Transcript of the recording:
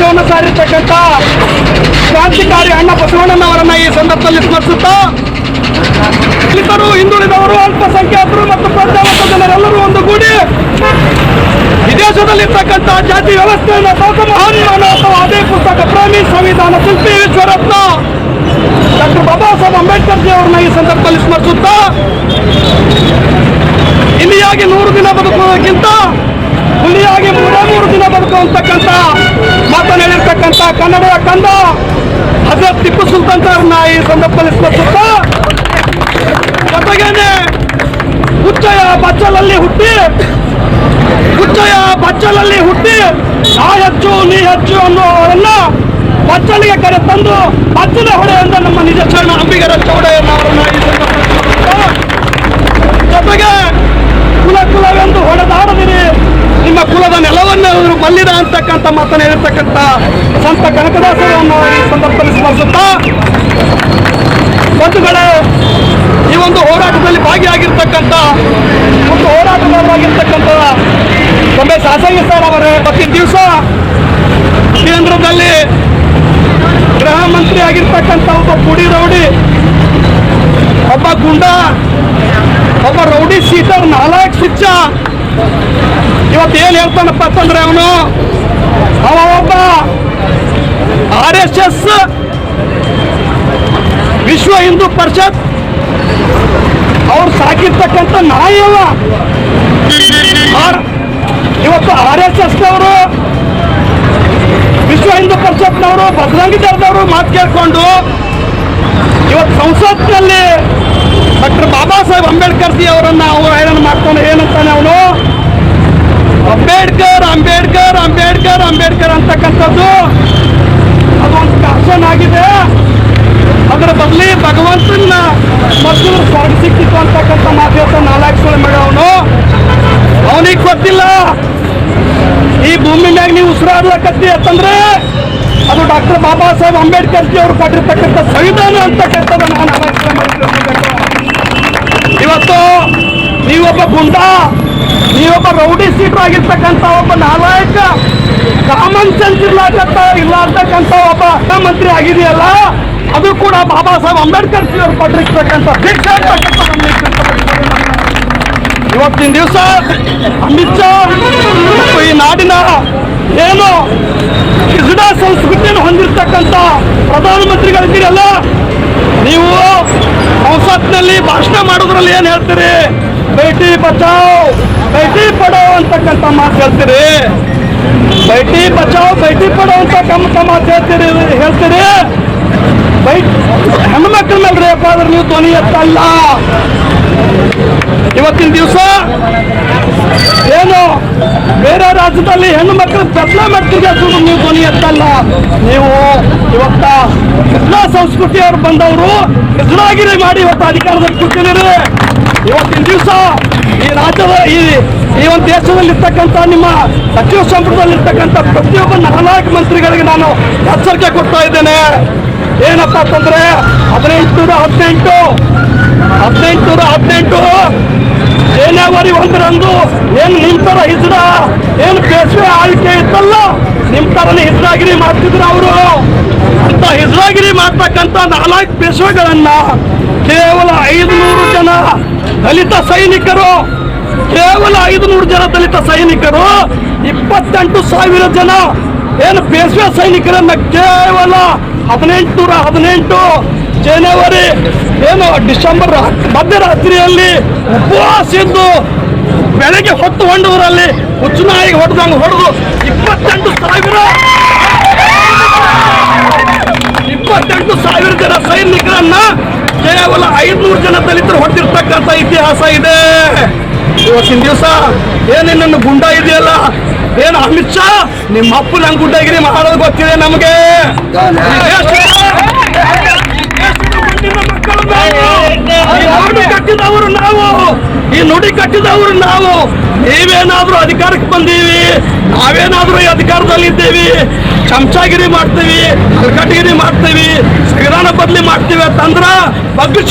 ಆಗಿರ್ತಕ್ಕಂಥ ಕ್ರಾಂತಿಕಾರಿ ಅಣ್ಣ ಬಸವಣ್ಣನವರನ್ನ ಈ ಸಂದರ್ಭದಲ್ಲಿ ಸ್ಮರಿಸುತ್ತಾ, ದಲಿತರು, ಹಿಂದುಳಿದವರು ಅಲ್ಪಸಂಖ್ಯಾತರು ಮತ್ತು ಪ್ರಜಾವರ್ಗ ಜನರೆಲ್ಲರೂ ಒಂದುಗೂಡಿ ವಿದೇಶದಲ್ಲಿರ್ತಕ್ಕಂಥ ಜಾತಿ ವ್ಯವಸ್ಥೆಯನ್ನು ಸಾಕು ಅದೇ ಮಾನವತಾವಾದಿ ಪುಸ್ತಕ ಪ್ರೇಮಿ ಸಂವಿಧಾನ ಶಿಲ್ಪಿ ವಿಶ್ವರತ್ನ ಡಾಕ್ಟರ್ ಬಾಬಾ ಸಾಹೇಬ್ ಅಂಬೇಡ್ಕರ್ ಜಿ ಅವರನ್ನ ಈ ಸಂದರ್ಭದಲ್ಲಿ ಸ್ಮರಿಸುತ್ತಾ, ಇಲ್ಲಿಯಾಗಿ ನೂರು ದಿನ ಬದುಕುವುದಕ್ಕಿಂತ ಹುಲಿಯಾಗಿ ಮೂರೇ ಮೂರು ದಿನ ಬದುಕುವಂತಕ್ಕಂಥ ಮಾತನ್ನು ಹೇಳಿರ್ತಕ್ಕಂಥ ಕನ್ನಡದ ಕಂದ ಹಜರತ್ ಟಿಪ್ಪು ಸುಲ್ತಾನ್ ನಾಯಿ ಈ ಸಂದರ್ಭದಲ್ಲಿ ಸ್ಮರಿಸುತ್ತಾ ಜೊತೆಗೇನೆ ಹುಚ್ಚಯ ಬಚ್ಚಲಲ್ಲಿ ಹುಟ್ಟಿ ಹುಚ್ಚಯ ಬಚ್ಚಲಲ್ಲಿ ಹುಟ್ಟಿ ನಾ ಹೆಚ್ಚು, ನೀ ಹೆಚ್ಚು ಅನ್ನುವರನ್ನ ಬಚ್ಚಲಿಗೆ ಕರೆ ತಂದು ಬಚ್ಚಲ ಹೊಡೆಯಿಂದ ನಮ್ಮ ನಿಜ ಶರಣ ಅಂಬಿಗರ ಚೌಡಯ್ಯನವರನ್ನ ಈ ಜೊತೆಗೆ ಕುಲ ಕುಲವೆಂದು ಹೊಡೆದಾಡದಿರಿ, ನಿಮ್ಮ ಕುಲದ ನೆಲವನ್ನೆಲ್ಲರೂ ಬಲ್ಲಿದ ಅಂತಕ್ಕಂಥ ಮಾತನ್ನು ಹೇಳಿರ್ತಕ್ಕಂಥ ಕನಕದಾಸರನ್ನು ಈ ಸಂದರ್ಭದಲ್ಲಿ ಸ್ಮರಿಸುತ್ತಾ ಬಂಧುಗಳೇ, ಈ ಒಂದು ಹೋರಾಟದಲ್ಲಿ ಭಾಗಿಯಾಗಿರ್ತಕ್ಕಂಥ, ಒಂದು ಹೋರಾಟಗಾರರಾಗಿರ್ತಕ್ಕಂಥ ಬೊಂಬೆ ಸಾಸಂಗ ಸರ್ ಅವರೇ, ಪ್ರತಿ ದಿವಸ ಕೇಂದ್ರದಲ್ಲಿ ಗೃಹ ಮಂತ್ರಿ ಆಗಿರ್ತಕ್ಕಂಥ ಒಬ್ಬ ಪುಡಿ ರೌಡಿ, ಒಬ್ಬ ಗುಂಡ, ಒಬ್ಬ ರೌಡಿ ಸೀಟರ್ ನಾಲ್ಕು ಶಿಕ್ಷ. ಇವತ್ತು ಏನು ಹೇಳ್ತಾನಪ್ಪ ಅಂತಂದ್ರೆ ಅವನು ಅವ ಒಬ್ಬ ಆರ್ ಎಸ್ ಎಸ್ ವಿಶ್ವ ಹಿಂದೂ ಪರಿಷತ್, ಅವ್ರು ಸಾಕಿರ್ತಕ್ಕಂಥ ನಾಯಿ ಅವ. ಆರ್- ಇವತ್ತು ಆರ್ ಎಸ್ ಎಸ್ನವರು ವಿಶ್ವ ಹಿಂದೂ ಪರಿಷತ್ನವರು ಬಸರಂಗಿ ದಳದವರು ಮಾತು ಕೇಳಿಕೊಂಡು ಇವತ್ತು ಸಂಸತ್ನಲ್ಲಿ ಡಾಕ್ಟರ್ ಬಾಬಾ ಸಾಹೇಬ್ ಅಂಬೇಡ್ಕರ್ ಜಿ ಅವರನ್ನು ಅವರು ಮಾಡ್ಕೊಂಡು ಏನು ಏನಂತಾನೆ ಅವನು? ಅಂಬೇಡ್ಕರ್ ಅಂಬೇಡ್ಕರ್ ಅಂಬೇಡ್ಕರ್ ಅಂಬೇಡ್ಕರ್ ಅಂತಕ್ಕಂಥದ್ದು. ಮಕ್ಕಳು ಸ್ವರ್ಗ ಸಿಕ್ಕಿತ್ತು ಅಂತಕ್ಕಂಥ ಮಾತು ಹೇಳ್ತಾನೆ ನಾಲ್ಕು ಸಲ ಮೇಡ ಅವನು. ಅವನಿಗೆ ಗೊತ್ತಿಲ್ಲ. ಈ ಭೂಮಿ ಮ್ಯಾಗ ನೀವು ಉಸಿರಾಡ್ಲಕತ್ತಿ ಅಂತಂದ್ರೆ ಅದು ಡಾಕ್ಟರ್ ಬಾಬಾ ಸಾಹೇಬ್ ಅಂಬೇಡ್ಕರ್ ಜಿ ಅವರು ಕೊಟ್ಟಿರ್ತಕ್ಕಂಥ ಸಂವಿಧಾನ ಅಂತಕ್ಕಂಥದ್ದು ನಾನು ಇವತ್ತು ನೀವೊಬ್ಬ ಗುಂಡ, ನೀವೊಬ್ಬ ರೌಡಿ ಸೀಟರ್ ಆಗಿರ್ತಕ್ಕಂಥ ಒಬ್ಬ ನಾಲಾಯಕ ಕಾಮನ್ ಸೆನ್ಸ್ ಇರ್ಲಾರ್ದಕ್ಕಂಥ ಒಬ್ಬ ಮಂತ್ರಿ ಆಗಿದೆಯಲ್ಲ ಅದು ಕೂಡ ಬಾಬಾ ಸಾಹೇಬ್ ಅಂಬೇಡ್ಕರ್ ಜಿ ಅವರು ಪಟ್ಟಿರ್ತಕ್ಕಂಥ ದೀಕ್ಷೆ ಇವತ್ತಿನ ದಿವಸ ಅಮಿತ್ ಶಾ ಈ ನಾಡಿನ ಏನು ಕ್ರೀಡಾ ಸಂಸ್ಕೃತಿಯನ್ನು ಹೊಂದಿರತಕ್ಕಂಥ ಪ್ರಧಾನಮಂತ್ರಿಗಳಿದ್ದೀರಲ್ಲ, ನೀವು ಸಂಸತ್ನಲ್ಲಿ ಭಾಷಣ ಮಾಡೋದ್ರಲ್ಲಿ ಏನು ಹೇಳ್ತೀರಿ? ಬೇಟಿ ಬಚಾವ್, ಬೇಟಿ ಪಡೋ ಅಂತಕ್ಕಂಥ ಮಾತು ಹೇಳ್ತೀರಿ? ಬೇಟಿ ಬಚಾವ್, ಬೇಟಿ ಪಡೋ ಅಂತ ಮಾತು ಹೇಳ್ತೀರಿ ಹೇಳ್ತೀರಿ? ಬೈಟ್ ಹೆಣ್ಮಕ್ಳ ಮೇಲೆ ರೇಪ್ ಆದ್ರೆ ನೀವು ಧ್ವನಿ ಎತ್ತಲ್ಲ. ಇವತ್ತಿನ ದಿವಸ ಏನು ಬೇರೆ ರಾಜ್ಯದಲ್ಲಿ ಹೆಣ್ಣು ಮಕ್ಕಳು ಬೆತ್ತಲ ಮಾಡ್ತಿಗೆ ನೀವು ಧ್ವನಿ ಎತ್ತಲ್ಲ. ನೀವು ಇವತ್ತ ಕೃಷ್ಣ ಸಂಸ್ಕೃತಿಯವರು ಬಂದವರು ಕೃಷ್ಣಾಗಿರಿ ಮಾಡಿ ಇವತ್ತು ಅಧಿಕಾರದಲ್ಲಿ ಕೂತಿದ್ದೀರಿ. ಇವತ್ತಿನ ದಿವಸ ಈ ರಾಜ್ಯದ ಈ ಈ ಒಂದು ದೇಶದಲ್ಲಿರ್ತಕ್ಕಂಥ ನಿಮ್ಮ ಸಚಿವ ಸಂಪುಟದಲ್ಲಿರ್ತಕ್ಕಂಥ ಪ್ರತಿಯೊಬ್ಬ ನಾಲ್ಕು ಮಂತ್ರಿಗಳಿಗೆ ನಾನು ಎಚ್ಚರಿಕೆ ಕೊಡ್ತಾ ಇದ್ದೇನೆ. ಏನಪ್ಪ ಅಂತಂದ್ರೆ ಹದಿನೆಂಟುನೂರ ಹದಿನೆಂಟು. ಹದಿನೆಂಟುನೂರ ಹದಿನೆಂಟು. ಜನವರಿ ಒಂದರಂದು ಏನು ನಿಮ್ಮ ತರ ಹಿಜ್ರ, ಏನು ಬೇಸಿಗೆ ಆಳ್ಕೆ ಇತ್ತಲ್ಲ ನಿಮ್ಮ ತರನೇ ಹಿಜ್ರಾಗಿರಿ ಮಾಡ್ತಿದ್ರು ಅವರು. ಅಂತ ಹಿಜ್ರಾಗಿರಿ ಮಾಡ್ತಕ್ಕಂಥ ನಾಲ್ಕು ಪೇಶ್ವೆಗಳನ್ನ ಕೇವಲ ಐದುನೂರು ಜನ ದಲಿತ ಸೈನಿಕರು, ಕೇವಲ ಐದುನೂರು ಜನ ದಲಿತ ಸೈನಿಕರು, ಇಪ್ಪತ್ತೆಂಟು ಸಾವಿರ ಜನ ಏನು ಬೇಸಿಗೆ ಸೈನಿಕರನ್ನ ಕೇವಲ ಹದಿನೆಂಟುನೂರ ಹದಿನೆಂಟು ಜನವರಿ ಏನು ಡಿಸೆಂಬರ್ ಮಧ್ಯರಾತ್ರಿಯಲ್ಲಿ ಉಪವಾಸ ಇದ್ದು ಬೆಳಗ್ಗೆ ಹೊತ್ತು ಹೊಂಡವರಲ್ಲಿ ಹುಚ್ಚುನಾಯಿಗೆ ಹೊಡೆದಂಗೆ ಹೊಡೆದು ಇಪ್ಪತ್ತೆಂಟು ಸಾವಿರ ಇಪ್ಪತ್ತೆಂಟು ಸಾವಿರ ಜನ ಸೈನಿಕರನ್ನ ಕೇವಲ ಐದುನೂರು ಜನ ದಲಿತರು ಹೊಡೆದಿರ್ತಕ್ಕಂಥ ಇತಿಹಾಸ ಇದೆ. ಇವತ್ತಿನ ದಿವಸ ಏನೇನನ್ನು ಗುಂಡ ಇದೆಯಲ್ಲ? ಏನು ಅಮಿತ್ ಶಾ? ನಿಮ್ಮ ಅಪ್ಪು ನಂಗೆ ಗುಂಡಗಿರಿ ಮಾಡೋದು ಗೊತ್ತಿದೆ ನಮಗೆ. ಕಟ್ಟಿದವರು ನಾವು ಈ ನುಡಿ ಕಟ್ಟಿದವರು ನಾವು. ನೀವೇನಾದ್ರೂ ಅಧಿಕಾರಕ್ಕೆ ಬಂದೀವಿ, ನಾವೇನಾದ್ರೂ ಈ ಅಧಿಕಾರದಲ್ಲಿ ಇದ್ದೀವಿ. ಚಮಚಾಗಿರಿ ಮಾಡ್ತೀವಿ ಕಟಗಿರಿ ಮಾಡ್ತೀವಿ ಸಂವಿಧಾನ ಬದಲಿ ಮಾಡ್ತೀವಿ ಅಂತಂದ್ರ ಬಗ್ಗೆ